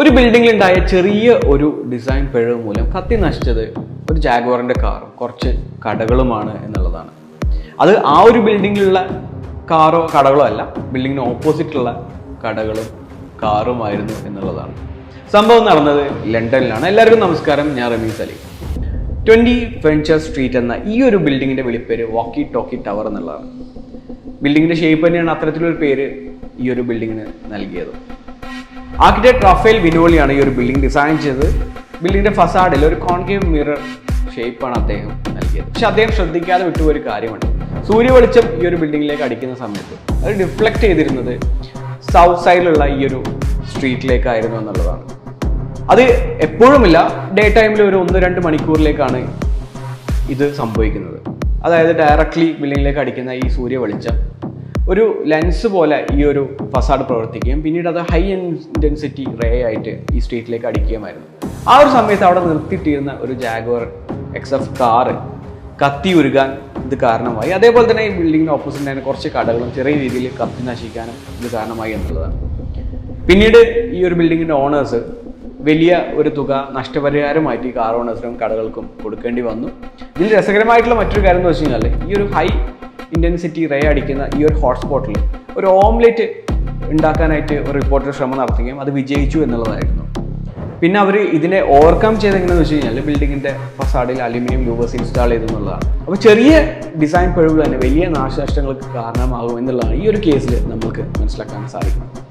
ഒരു ബിൽഡിംഗിൽ ഉണ്ടായ ചെറിയ ഒരു ഡിസൈൻ പിഴവ് മൂലം കത്തി നശിച്ചത് ഒരു ജാഗ്വാറിന്റെ കാറും കുറച്ച് കടകളുമാണ് എന്നുള്ളതാണ്. അത് ആ ഒരു ബിൽഡിങ്ങിലുള്ള കാറോ കടകളോ അല്ല ബിൽഡിങ്ങിന് ഓപ്പോസിറ്റുള്ള കടകളും കാറുമായിരുന്നു എന്നുള്ളതാണ്. സംഭവം നടന്നത് ലണ്ടനിലാണ്. എല്ലാവർക്കും നമസ്കാരം ഞാൻ Ramees Ali. Twenty venture street എന്ന ഈ ഒരു ബിൽഡിങ്ങിന്റെ വിളിപ്പേര് വാക്കി ടോക്കി ടവർ എന്നുള്ളതാണ്. ബിൽഡിങ്ങിന്റെ ഷേപ്പ് തന്നെയാണ് അത്തരത്തിലൊരു പേര് ഈ ഒരു ബിൽഡിങ്ങിന് നൽകിയത്. ആർക്കിടെക്ട് റഫേൽ വിനോളിയാണ് ഈ ഒരു ബിൽഡിംഗ് ഡിസൈൻ ചെയ്തത്. ബിൽഡിങ്ങിന്റെ ഫസാഡിൽ ഒരു കോൺകേവ് മിറർ ഷേപ്പാണ് അദ്ദേഹം നൽകിയത്. പക്ഷെ അദ്ദേഹം ശ്രദ്ധിക്കാതെ വിട്ടു ഒരു കാര്യമുണ്ട്. സൂര്യ വെളിച്ചം ഈ ഒരു ബിൽഡിങ്ങിലേക്ക് അടിക്കുന്ന സമയത്ത് അത് ഡിഫ്ലക്ട് ചെയ്തിരുന്നത് സൗത്ത് സൈഡിലുള്ള ഈ ഒരു സ്ട്രീറ്റിലേക്കായിരുന്നു എന്നുള്ളതാണ്. അത് എപ്പോഴുമില്ല ഡേ ടൈമിൽ ഒരു ഒന്ന് രണ്ട് മണിക്കൂറിലേക്കാണ് ഇത് സംഭവിക്കുന്നത്. അതായത് ഡയറക്ട്ലി ബിൽഡിങ്ങിലേക്ക് അടിക്കുന്ന ഈ സൂര്യ വെളിച്ചം. ഒരു ലെൻസ് പോലെ ഈ ഒരു ഫസാഡ് പ്രവർത്തിക്കുകയും പിന്നീട് അത് ഹൈ ഇന്റൻസിറ്റി റേ ആയിട്ട് ഈ സ്ട്രീറ്റിലേക്ക് അടിക്കുകയുമായിരുന്നു. ആ ഒരു സമയത്ത് അവിടെ നിർത്തിയിട്ടിരുന്ന ഒരു ജാഗോർ എക്സ് എഫ് കാറ് കത്തി ഉരുകാൻ ഇത് കാരണമായി. അതേപോലെ തന്നെ ഈ ബിൽഡിങ്ങിന് ഓപ്പോസിറ്റ് തന്നെ കുറച്ച് കടകളും ചെറിയ രീതിയിൽ കത്തി നശിക്കാനും ഇത് കാരണമായി എന്നുള്ളതാണ്. പിന്നീട് ഈ ഒരു ബിൽഡിങ്ങിന്റെ ഓണേഴ്സ് വലിയ ഒരു തുക നഷ്ടപരിഹാരമായിട്ട് ഈ കാർ ഓണേഴ്സിനും കടകൾക്കും കൊടുക്കേണ്ടി വന്നു. ഇതിൽ രസകരമായിട്ടുള്ള മറ്റൊരു കാര്യം എന്ന് വെച്ച് കഴിഞ്ഞാൽ ഈ ഒരു ഹൈ ഇന്റൻസിറ്റി റേ അടിക്കുന്ന ഈ ഒരു ഹോട്ട്സ്പോട്ടിൽ ഒരു ഓംലെറ്റ് ഉണ്ടാക്കാനായിട്ട് ഒരു റിപ്പോർട്ടർ ശ്രമം നടത്തുകയും അത് വിജയിച്ചു എന്നുള്ളതായിരുന്നു. പിന്നെ അവർ ഇതിനെ ഓവർകം ചെയ്തെങ്ങനെയെന്ന് വെച്ച് കഴിഞ്ഞാൽ ബിൽഡിങ്ങിന്റെ ഫസാഡിൽ അലുമിനിയം ലൂവേഴ്സ് ഇൻസ്റ്റാൾ ചെയ്തു എന്നുള്ളതാണ്. അപ്പോൾ ചെറിയ ഡിസൈൻ പിഴവുകൾ തന്നെ വലിയ നാശനഷ്ടങ്ങൾക്ക് കാരണമാകും എന്നുള്ളതാണ് ഈ ഒരു കേസിൽ നമുക്ക് മനസ്സിലാക്കാൻ സാധിക്കുന്നത്.